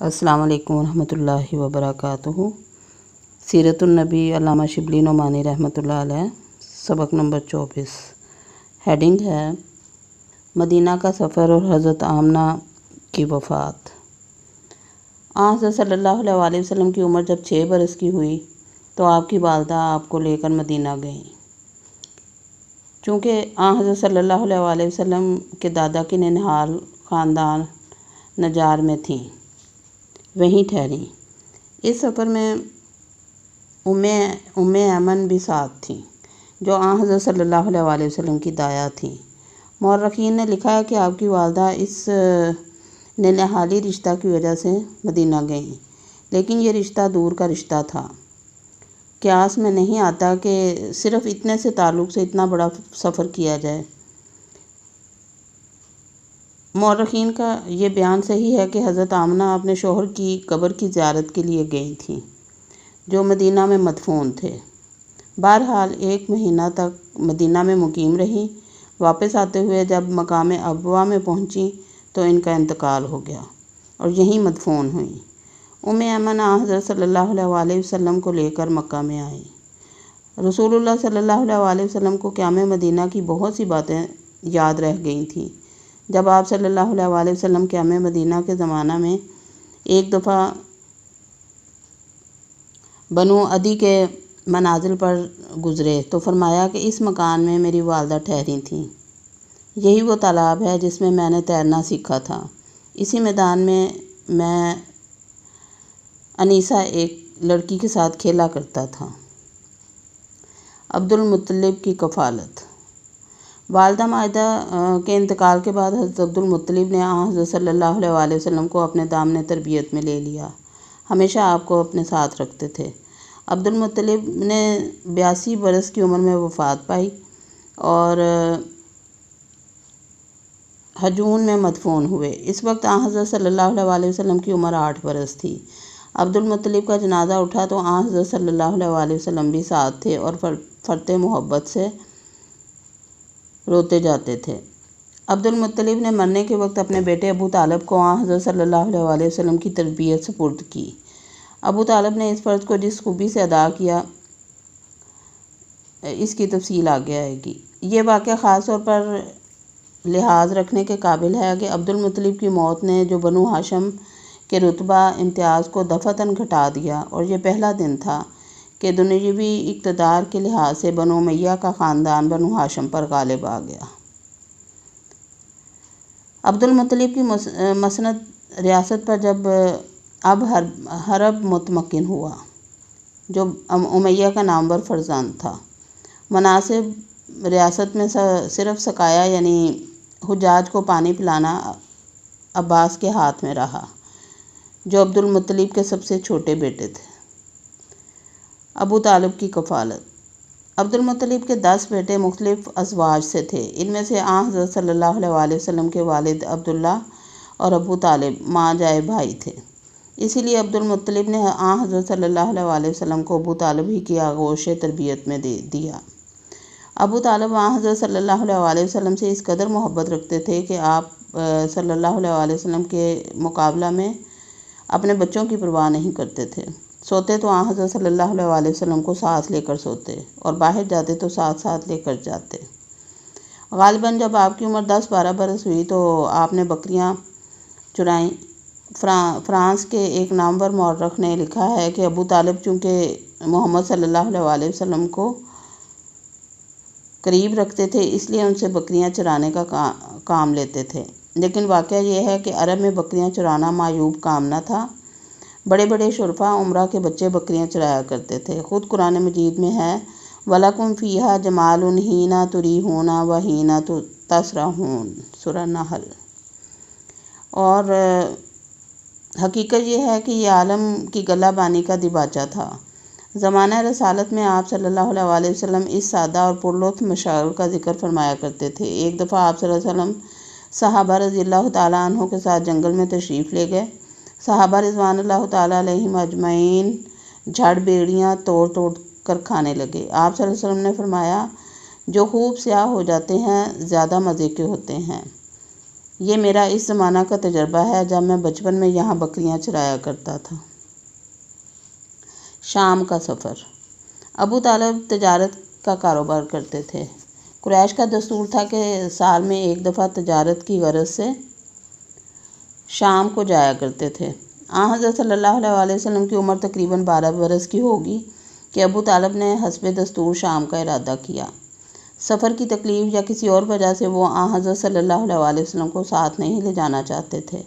السلام علیکم ورحمۃ اللہ وبرکاتہ۔ سیرت النبی علامہ شبلی نعمانی رحمۃ اللہ علیہ، سبق نمبر چوبیس۔ ہیڈنگ ہے، مدینہ کا سفر اور حضرت آمنہ کی وفات۔ آن حضرت صلی اللہ علیہ وسلم کی عمر جب چھ برس کی ہوئی، تو آپ کی والدہ آپ کو لے کر مدینہ گئیں۔ چونکہ آن حضرت صلی اللہ علیہ وسلم کے دادا کی ننہال خاندان نجار میں تھیں۔ وہیں ٹھہریں اس سفر میں ام ام ایمن بھی ساتھ تھیں جو آن حضرت صلی اللہ علیہ وسلم کی دایا تھیں مورخین نے لکھا ہے کہ آپ کی والدہ اس ننہالی رشتہ کی وجہ سے مدینہ گئیں، لیکن یہ رشتہ دور کا رشتہ تھا۔ قیاس میں نہیں آتا کہ صرف اتنے سے تعلق سے اتنا بڑا سفر کیا جائے۔ مورخین کا یہ بیان صحیح ہے کہ حضرت آمنہ اپنے شوہر کی قبر کی زیارت کے لیے گئی تھیں، جو مدینہ میں مدفون تھے۔ بہرحال ایک مہینہ تک مدینہ میں مقیم رہیں واپس آتے ہوئے جب مقام ابوا میں پہنچیں تو ان کا انتقال ہو گیا اور یہیں مدفون ہوئیں۔ ام ایمن حضرت صلی اللہ علیہ وسلم کو لے کر مکہ میں آئیں۔ رسول اللہ صلی اللہ علیہ وسلم کو قیام مدینہ کی بہت سی باتیں یاد رہ گئی تھیں۔ جب آپ صلی اللہ علیہ وسلم کے مدینہ کے زمانہ میں ایک دفعہ بنو ادی کے منازل پر گزرے تو فرمایا کہ اس مکان میں میری والدہ ٹھہری تھیں۔ یہی وہ تالاب ہے جس میں میں نے تیرنا سیکھا تھا۔ اسی میدان میں میں انیسہ ایک لڑکی کے ساتھ کھیلا کرتا تھا۔ عبد المطلب کی کفالت۔ والدہ معاہدہ کے انتقال کے بعد حضرت عبد المطلب نے حضرت صلی اللہ علیہ وسلم کو اپنے دامن تربیت میں لے لیا۔ ہمیشہ آپ کو اپنے ساتھ رکھتے تھے۔ عبد المطلب نے بیاسی برس کی عمر میں وفات پائی اور ہجون میں مدفون ہوئے۔ اس وقت آن حضرت صلی اللہ علیہ وسلم کی عمر آٹھ برس تھی۔ عبد المطلب کا جنازہ اٹھا تو آن حضرت صلی اللہ علیہ وسلم بھی ساتھ تھے اور فرتے محبت سے روتے جاتے تھے۔ عبد المطلب نے مرنے کے وقت اپنے بیٹے ابو طالب کو آن حضرت صلی اللہ علیہ وسلم کی تربیت سپرد کی۔ ابو طالب نے اس فرض کو جس خوبی سے ادا کیا، اس کی تفصیل آگے آئے گی۔ یہ واقعہ خاص طور پر لحاظ رکھنے کے قابل ہے کہ عبد المطلب کی موت نے جو بنو ہاشم کے رتبہ امتیاز کو دفتن گھٹا دیا اور یہ پہلا دن تھا۔ کہ دنیاوی اقتدار کے لحاظ سے بنو میاں کا خاندان بنو ہاشم پر غالب آ گیا۔ عبد المطلب کی مسند ریاست پر جب، اب حرب متمکن ہوا، جو امیہ کا نامور فرزان تھا۔ مناسب ریاست میں صرف سکایا یعنی حجاج کو پانی پلانا عباس کے ہاتھ میں رہا، جو عبد المطلب کے سب سے چھوٹے بیٹے تھے۔ ابو طالب کی کفالت۔ عبد المطلب کے دس بیٹے مختلف ازواج سے تھے۔ ان میں سے آن حضرت صلی اللہ علیہ وسلم کے والد عبداللہ اور ابو طالب ماں جائے بھائی تھے۔ اسی لیے عبد المطلب نے آن حضرت صلی اللہ علیہ وسلم کو ابو طالب ہی کی آغوش تربیت میں دے دیا۔ ابو طالب آن حضرت صلی اللہ علیہ وسلم سے اس قدر محبت رکھتے تھے کہ آپ صلی اللہ علیہ وسلم کے مقابلہ میں اپنے بچوں کی پرواہ نہیں کرتے تھے۔ سوتے تو آن حضرت صلی اللہ علیہ وسلم کو ساتھ لے کر سوتے اور باہر جاتے تو ساتھ ساتھ لے کر جاتے۔ غالباً جب آپ کی عمر دس بارہ برس ہوئی تو آپ نے بکریاں چرائیں۔ فرانس کے ایک نامور مورخ نے لکھا ہے کہ ابو طالب چونکہ محمد صلی اللہ علیہ وسلم کو قریب رکھتے تھے، اس لیے ان سے بکریاں چرانے کا، کام لیتے تھے۔ لیکن واقعہ یہ ہے کہ عرب میں بکریاں چرانا معیوب کام نہ تھا۔ بڑے بڑے شرفا عمرہ کے بچے بکریاں چرایا کرتے تھے۔ خود قرآن مجید میں ہے ولاکم فیحہ جمال ہینا تری ہونا و ہینا تو تسرا ہون سورہ نحل۔ اور، حقیقت یہ ہے کہ یہ عالم کی گلہ بانی کا دباچہ تھا۔ زمانہ رسالت میں آپ صلی اللہ علیہ وسلم اس سادہ اور پرلطف مشاغل کا ذکر فرمایا کرتے تھے۔ ایک دفعہ آپ صلی اللہ علیہ وسلم صحابہ رضی اللہ تعالیٰ عنہ کے ساتھ جنگل میں تشریف لے گئے۔ صحابہ رضوان اللہ تعالیٰ علیہ مجمعین جھڑ بیڑیاں توڑ توڑ کر کھانے لگے۔ آپ صلی اللہ علیہ وسلم نے فرمایا، جو خوب سیاہ ہو جاتے ہیں، زیادہ مزے کے ہوتے ہیں۔ یہ میرا اس زمانہ کا تجربہ ہے جب میں بچپن میں یہاں بکریاں چرایا کرتا تھا۔ شام کا سفر۔ ابو طالب تجارت کا کاروبار کرتے تھے۔ قریش کا دستور تھا کہ سال میں ایک دفعہ تجارت کی غرض سے شام کو جایا کرتے تھے۔ آ حضرت صلی اللہ علیہ وسلم کی عمر تقریباً بارہ برس کی ہوگی کہ ابو طالب نے حسب دستور شام کا ارادہ کیا۔ سفر کی تکلیف یا کسی اور وجہ سے وہ آ حضرت صلی اللہ علیہ وسلم کو ساتھ نہیں لے جانا چاہتے تھے۔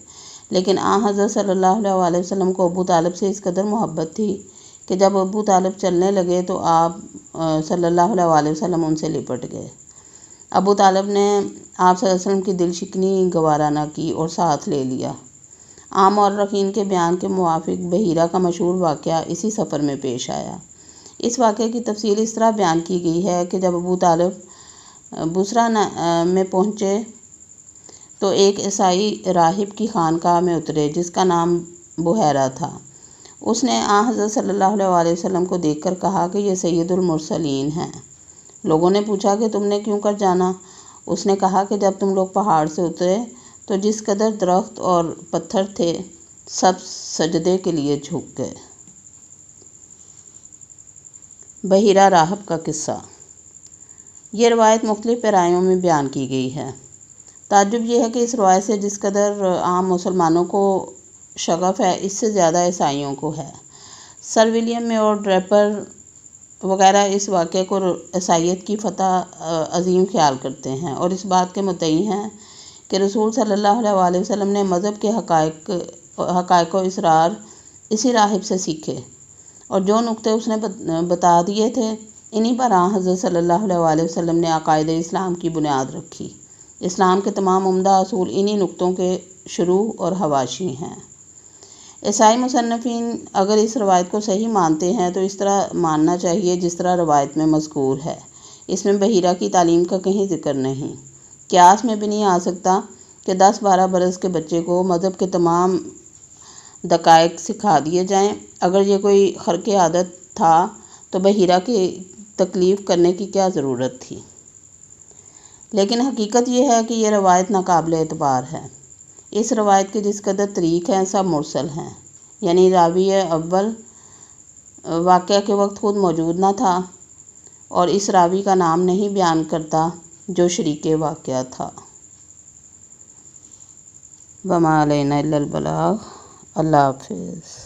لیکن آ حضرت صلی اللہ علیہ وسلم کو ابو طالب سے اس قدر محبت تھی کہ جب ابو طالب چلنے لگے تو آپ صلی اللہ علیہ وسلم ان سے لپٹ گئے۔ ابو طالب نے آپ صلی اللہ علیہ وسلم کی دل شکنی گوارہ نہ کی اور ساتھ لے لیا۔ عام اور رقین کے بیان کے موافق بحیرہ کا مشہور واقعہ اسی سفر میں پیش آیا۔ اس واقعے کی تفصیل اس طرح بیان کی گئی ہے کہ جب ابو طالب بسرا میں پہنچے تو ایک عیسائی راہب کی خانقاہ میں اترے جس کا نام بحیرہ تھا۔ اس نے آ حضرت صلی اللہ علیہ وسلم کو دیکھ کر کہا کہ یہ سید المرسلین ہیں۔ لوگوں نے پوچھا کہ تم نے کیوں کر جانا؟ اس نے کہا کہ جب تم لوگ پہاڑ سے اترے تو جس قدر درخت اور پتھر تھے، سب سجدے کے لیے جھک گئے۔ بحیرہ راہب کا قصہ۔ یہ روایت مختلف پیرائیوں میں بیان کی گئی ہے۔ تعجب یہ ہے کہ اس روایت سے جس قدر عام مسلمانوں کو شغف ہے، اس سے زیادہ عیسائیوں کو ہے۔ سر ولیم میں اور ڈریپر وغیرہ اس واقعے کو عیسائیت کی فتح عظیم خیال کرتے ہیں۔ اور اس بات کے متعین ہیں کہ رسول صلی اللہ علیہ وسلم نے مذہب کے حقائق حقائق و اسرار اسی راہب سے سیکھے۔ اور جو نقطے اس نے بتا دیے تھے، انہی پر آن حضرت صلی اللہ علیہ وسلم نے عقائد اسلام کی بنیاد رکھی۔ اسلام کے تمام عمدہ اصول انہی نقطوں کے شروع اور حواشی ہیں۔ عیسائی مصنفین اگر اس روایت کو صحیح مانتے ہیں تو اس طرح ماننا چاہیے جس طرح روایت میں مذکور ہے۔ اس میں بحیرہ کی تعلیم کا کہیں ذکر نہیں۔ قیاس میں بھی نہیں آ سکتا کہ دس بارہ برس کے بچے کو مذہب کے تمام دقائق سکھا دیے جائیں۔ اگر یہ کوئی خرق عادت تھا تو بحیرہ کی تکلیف کرنے کی کیا ضرورت تھی؟ لیکن حقیقت یہ ہے کہ یہ روایت ناقابل اعتبار ہے۔ اس روایت کے جس قدر طریق ہیں، سب مرسل ہیں۔ یعنی راوی اول واقعہ کے وقت خود موجود نہ تھا اور اس راوی کا نام نہیں بیان کرتا جو شریک واقعہ تھا۔ بما علینا البلاغ۔ اللہ حافظ۔